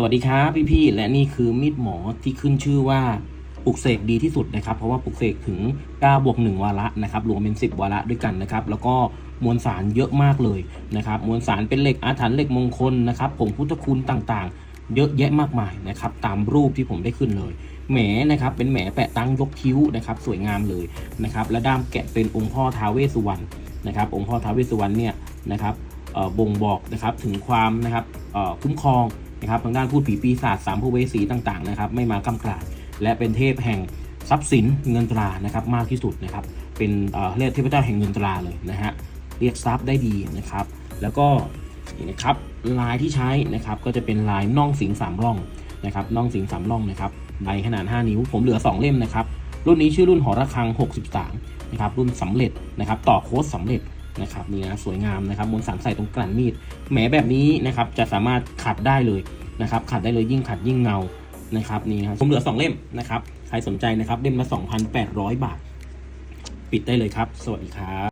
สวัสดีครับพี่ๆและนี่คือมีดหมอที่ขึ้นชื่อว่าปลุกเสกดีที่สุดนะครับ เพราะว่าปลุกเสกถึง9บวก1วาระนะครับรวมเป็น 10 วาระด้วยกันนะครับ แล้วก็มวลสารเยอะมากเลยนะครับ มวลสารเป็นเหล็กอาถรรพ์เหล็กมงคลนะครับผงพุทธคุณต่างๆ เยอะแยะมากมายนะครับ ตามรูปที่ผมได้ขึ้นเลยแหมนะครับ เป็นแหมแปะตั้งยกคิ้วนะครับ สวยงามเลยนะครับ และด้ามแกะเป็นองค์พ่อท้าวเวสสุวรรณนะครับ องค์พ่อท้าวเวสสุวรรณเนี่ยนะครับบ่งบอกนะครับถึงความนะครับคุ้มครอง นะครับทางด้านพูดผีปีศาจสามภเวสีต่างๆนะครับไม่มากำกลาดและเป็นเทพแห่งทรัพย์สินเงินตรานะครับมากที่สุดนะครับเป็นเอ่อเรียกเทพเจ้าแห่งเงินตราเลยนะฮะเรียกทรัพย์ได้ดีนะครับ แล้วก็นี่นะครับลายที่ใช้นะครับก็จะเป็นลายน่องสิงสามร่องนะครับน่องสิงสามร่องนะครับใบขนาด 5 นิ้วผมเหลือ 2 เล่มนะครับรุ่นนี้ชื่อรุ่นหอระฆัง 63นะครับรุ่นสำเร็จนะครับต่อโค้ดสำเร็จ นะครับนี่นะสวยงามนะครับมวลสารใส่ตรงกลั่นมีดแหมแบบนี้นะครับจะสามารถขัดได้เลยนะครับขัดได้เลยยิ่งขัดยิ่งเงานะครับนี่ครับผมเหลือ 2 เล่มนะครับใครสนใจนะครับเล่มละ2,800 บาท ปิดได้เลยครับ สวัสดีครับ